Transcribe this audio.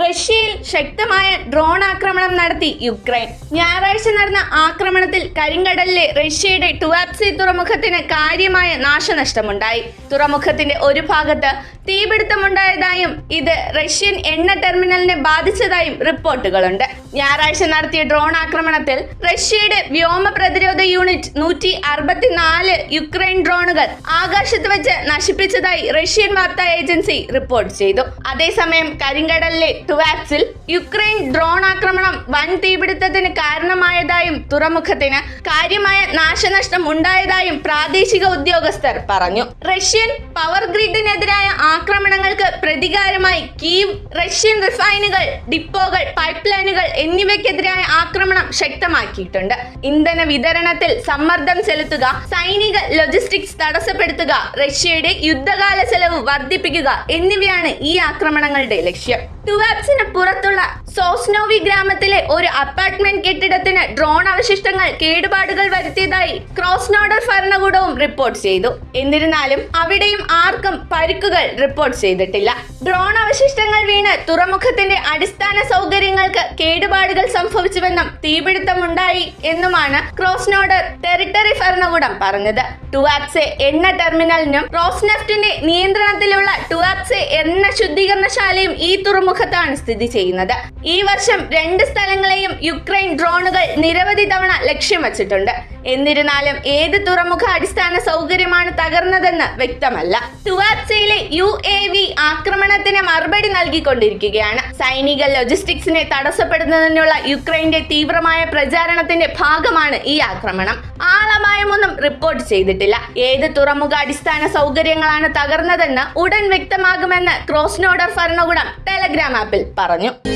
റഷ്യയിൽ ശക്തമായ ഡ്രോൺ ആക്രമണം നടത്തി യുക്രൈൻ. ഞായറാഴ്ച നടന്ന ആക്രമണത്തിൽ കരിങ്കടലിലെ റഷ്യയുടെ ടുവാപ്സി തുറമുഖത്തിന് കാര്യമായ നാശനഷ്ടമുണ്ടായി. തുറമുഖത്തിന്റെ ഒരു ഭാഗത്ത് തീപിടുത്തമുണ്ടായതായും ഇത് റഷ്യൻ എണ്ണ ടെർമിനലിനെ ബാധിച്ചതായും റിപ്പോർട്ടുകളുണ്ട്. ഞായറാഴ്ച നടത്തിയ ഡ്രോൺ ആക്രമണത്തിൽ റഷ്യയുടെ വ്യോമ പ്രതിരോധ യൂണിറ്റ് നൂറ്റി അറുപത്തിനാല് യുക്രൈൻ ഡ്രോണുകൾ ആകാശത്ത് വെച്ച് നശിപ്പിച്ചതായി റഷ്യൻ വാർത്താ ഏജൻസി റിപ്പോർട്ട് ചെയ്തു. അതേസമയം കരിങ്കടലിലെ ടുവാക്സിൽ യുക്രൈൻ ഡ്രോൺ ആക്രമണം വൻ തീപിടുത്തത്തിന് കാരണമായതായും തുറമുഖത്തിന് കാര്യമായ നാശനഷ്ടം ഉണ്ടായതായും പ്രാദേശിക ഉദ്യോഗസ്ഥർ പറഞ്ഞു. റഷ്യൻ പവർ ഗ്രിഡിനെതിരായ ആക്രമണങ്ങൾക്ക് പ്രതികാരമായി കീവ് റഷ്യൻ റിഫൈനുകൾ ഡിപ്പോകൾ പൈപ്പ് ലൈനുകൾ എന്നിവയ്ക്കെതിരായ ആക്രമണം ശക്തമാക്കിയിട്ടുണ്ട്. ഇന്ധന വിതരണത്തിൽ സമ്മർദ്ദം ചെലുത്തുക സൈനിക ലോജിസ്റ്റിക്സ് തടസ്സപ്പെടുത്തുക റഷ്യയുടെ യുദ്ധകാല ചെലവ് വർദ്ധിപ്പിക്കുക എന്നിവയാണ് ഈ ആക്രമണങ്ങളുടെ ലക്ഷ്യം. ടുവാപ്സിന് പുറത്തുള്ള സോസ്നോവി ഗ്രാമത്തിലെ ഒരു അപ്പാർട്ട്മെന്റ് കെട്ടിടത്തിന് ഡ്രോൺ അവശിഷ്ടങ്ങൾ കേടുപാടുകൾ വരുത്തിയതായി ക്രോസ്നോഡർ ഭരണകൂടവും റിപ്പോർട്ട് ചെയ്തു. എന്നിരുന്നാലും അവിടെയും ആർക്കും പരിക്കുകൾ റിപ്പോർട്ട് ചെയ്തിട്ടില്ല. ഡ്രോൺ അവശിഷ്ടങ്ങൾ വീണ് തുറമുഖത്തിന്റെ അടിസ്ഥാന സൗകര്യങ്ങൾക്ക് കേടുപാടുകൾ സംഭവിച്ചുവെന്നും തീപിടുത്തമുണ്ടായി എന്നുമാണ് ക്രോസ്നോഡർ ടെറിട്ടറി ഭരണകൂടം പറഞ്ഞത്. ടുവാക്സെ എണ്ണ ടെർമിനലിനും റോസ്നെഫ്റ്റിന്റെ നിയന്ത്രണത്തിലുള്ള ടുവാക്സെ എണ്ണ ശുദ്ധീകരണശാലയും ഈ തുറമുഖത്താണ് സ്ഥിതി ചെയ്യുന്നത്. ഈ വർഷം രണ്ട് സ്ഥലങ്ങളെയും യുക്രൈൻ ഡ്രോണുകൾ നിരവധി തവണ ലക്ഷ്യം വച്ചിട്ടുണ്ട്. എന്നിരുന്നാലും ഏത് തുറമുഖ അടിസ്ഥാന സൗകര്യമാണ് തകർന്നതെന്ന് വ്യക്തമല്ല. തുവാസയിലെ യു എ വി ആക്രമണത്തിന് മറുപടി നൽകിക്കൊണ്ടിരിക്കുകയാണ്. സൈനിക ലോജിസ്റ്റിക്സിനെ തടസ്സപ്പെടുന്നതിനുള്ള യുക്രൈന്റെ തീവ്രമായ പ്രചാരണത്തിന്റെ ഭാഗമാണ് ഈ ആക്രമണം. ആളപായമൊന്നും റിപ്പോർട്ട് ചെയ്തിട്ടില്ല. ഏത് തുറമുഖ അടിസ്ഥാന സൗകര്യങ്ങളാണ് തകർന്നതെന്ന് ഉടൻ വ്യക്തമാകുമെന്ന് ക്രോസ്നോഡർ ഭരണകൂടം ടെലഗ്രാം ആപ്പിൽ പറഞ്ഞു.